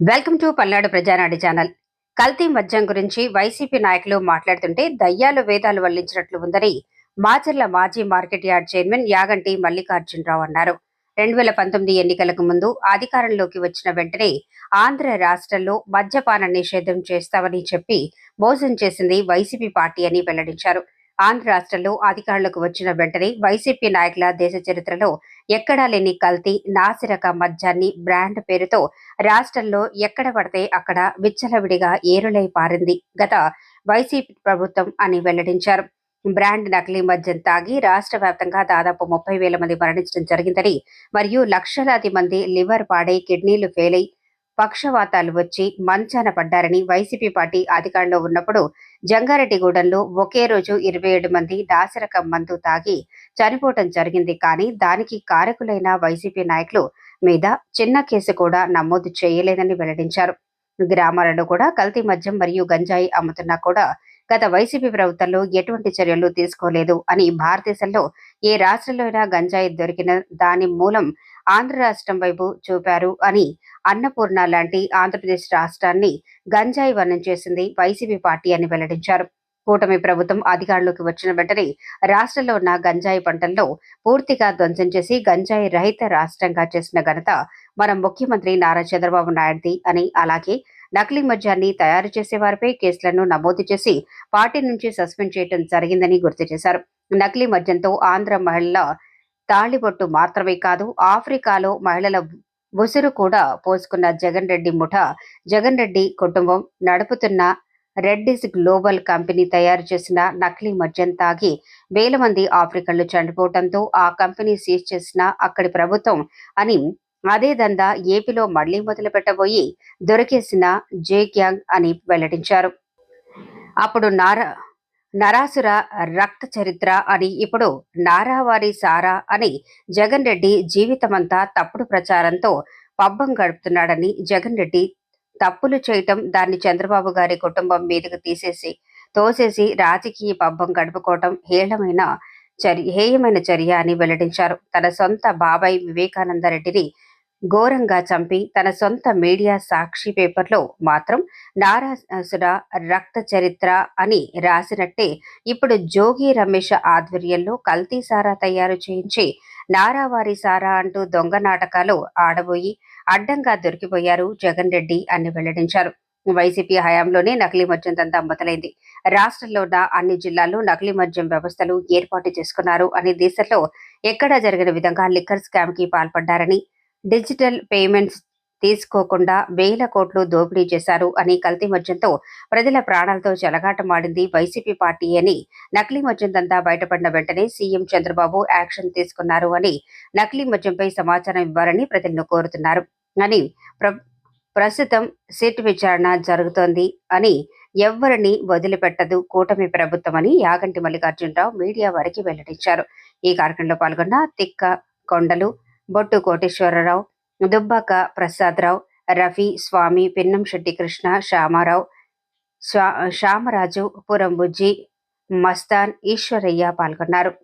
Welcome to Palnadu Prajanadi channel. కల్తీ మద్యం గురించి వైసీపీ నాయకులు మాట్లాడుతుంటే దయ్యాలు వేదాలు వల్లించినట్లు ఉందని మాచర్ల మాజీ market yard chairman Yaganti Mallikarjunarao అన్నారు. రెండు వేల పంతొమ్మిది ఎన్నికలకు ముందు అధికారంలోకి వచ్చిన వెంటనే ఆంధ్ర రాష్ట్రంలో మద్యపాన నిషేధం చేస్తామని చెప్పి మోసం చేసింది వైసీపీ పార్టీ అని వెల్లడించారు. ఆంధ్ర రాష్ట్రంలో అధికారులకు వచ్చిన వెంటనే వైసీపీ నాయకుల దేశ చరిత్రలో ఎక్కడా లేని కల్తీ నాసిరక మద్యాన్ని బ్రాండ్ పేరుతో రాష్ట్రంలో ఎక్కడ పడితే అక్కడ విచ్చలవిడిగా ఏరులై పారింది. గత వైసీపీ ప్రభుత్వం అని వెల్లడించారు. బ్రాండ్ నకిలీ మద్యం తాగి రాష్ట్ర వ్యాప్తంగా దాదాపు ముప్పై వేల మంది మరణించడం జరిగిందని మరియు లక్షలాది మంది లివర్ పాడై కిడ్నీలు ఫెయిల్ అయి పక్షవాతాలు వచ్చి మంచాన పడ్డారని వైసీపీ పార్టీ అధికారంలో ఉన్నప్పుడు జంగారెడ్డిగూడెంలో ఒకే రోజు ఇరవై ఏడు మంది దాసరకం మందు తాగి చనిపోవటం జరిగింది. కానీ దానికి కారకులైన వైసీపీ నాయకులు మీద చిన్న కేసు కూడా నమోదు చేయలేదని వెల్లడించారు. గ్రామాలలో కూడా కల్తీ మద్యం మరియు గంజాయి అమ్ముతున్నా కూడా గత వైసీపీ ప్రభుత్వంలో ఎటువంటి చర్యలు తీసుకోలేదు అని భారతదేశంలో ఏ రాష్ట్రంలో అయినా గంజాయి దొరికిన దాని మూలం ఆంధ్ర రాష్ట్రం వైపు చూపారు అని అన్నపూర్ణ లాంటి ఆంధ్రప్రదేశ్ రాష్ట్రాన్ని గంజాయి వర్ణం చేసింది వైసీపీ పార్టీ అని వెల్లడించారు. కూటమి ప్రభుత్వం అధికారంలోకి వచ్చిన వెంటనే రాష్ట్రంలో ఉన్న గంజాయి పంటల్లో పూర్తిగా ధ్వంసం చేసి గంజాయి రహిత రాష్ట్రంగా చేసిన ఘనత మన ముఖ్యమంత్రి నారా చంద్రబాబు నాయుడుది అని అలాగే నకిలీ మద్యాన్ని తయారు చేసే వారిపై కేసులను నమోదు చేసి పార్టీ నుంచి సస్పెండ్ చేయడం జరిగిందని గుర్తు చేశారు. నకిలీ మద్యంతో ఆంధ్ర మహిళల తాళిబొట్టు మాత్రమే కాదు ఆఫ్రికాలో మహిళల ఉసురు కూడా పోసుకున్న జగన్ రెడ్డి ముఠ. జగన్ రెడ్డి కుటుంబం నడుపుతున్న రెడ్డిస్ గ్లోబల్ కంపెనీ తయారు చేసిన నకిలీ మద్యం తాగి వేల మంది ఆఫ్రికన్లు చనిపోవడంతో ఆ కంపెనీ సీజ్ చేసిన అక్కడి ప్రభుత్వం అని అదే దందా ఏపీలో మళ్ళీ మొదలు పెట్టబోయి దొరికేసిన జే గ్యాంగ్ అని వెల్లడించారు. అప్పుడు నారా నరాసుర రక్త చరిత్ర అని ఇప్పుడు నారావారి సారా అని జగన్ రెడ్డి జీవితమంతా తప్పుడు ప్రచారంతో పబ్బం గడుపుతున్నాడని జగన్ రెడ్డి తప్పులు చేయటం దాన్ని చంద్రబాబు గారి కుటుంబం మీదకు తీసేసి తోసేసి రాజకీయ పబ్బం గడుపుకోవటం హేళమైన చర్య హేయమైన చర్య అని వెల్లడించారు. తన సొంత బాబాయ్ వివేకానంద రెడ్డిని ఘోరంగా చంపి తన సొంత మీడియా సాక్షి పేపర్లో మాత్రం నారాసుర రక్త చరిత్ర అని రాసినట్టే ఇప్పుడు జోగి రమేష్ ఆధ్వర్యంలో కల్తీ సారా తయారు చేయించి నారావారి సారా అంటూ దొంగ నాటకాలు ఆడబోయి అడ్డంగా దొరికిపోయారు జగన్ రెడ్డి అని వెల్లడించారు. వైసీపీ హయాంలోనే నకిలీ మద్యం దంతా మొదలైంది. రాష్ట్రంలో ఉన్న అన్ని జిల్లాల్లో నకిలీ మద్యం వ్యవస్థలు ఏర్పాటు చేసుకున్నారు అని దేశంలో ఎక్కడా జరిగిన విధంగా లిక్కర్ స్కామ్కి పాల్పడ్డారని డిజిటల్ పేమెంట్స్ తీసుకోకుండా వేల కోట్లు దోపిడీ చేశారు అని కల్తీ మద్యంతో ప్రజల ప్రాణాలతో చెలగాటమాడింది వైసీపీ పార్టీ అని నకిలీ మద్యం దంతా బయటపడిన వెంటనే సీఎం చంద్రబాబు యాక్షన్ తీసుకున్నారు అని నకిలీ మద్యంపై సమాచారం ఇవ్వాలని ప్రజలను కోరుతున్నారు అని ప్ర- ప్రస్తుతం సిట్ విచారణ జరుగుతోంది అని ఎవ్వరిని వదిలిపెట్టదు కూటమి ప్రభుత్వం అని యాగంటి మల్లికార్జునరావు మీడియా వారికి వెల్లడించారు. ఈ కార్యక్రమంలో పాల్గొన్న తిక్క కొండలు బొట్టు కోటేశ్వరరావు దుబ్బాక ప్రసాదరావు రఫీ స్వామి పిన్నం శెట్టి కృష్ణ శ్యామారావు శ్వా- శ్యామరాజు పురం బుజ్జి మస్తాన్ ఈశ్వరయ్య పాల్గొన్నారు.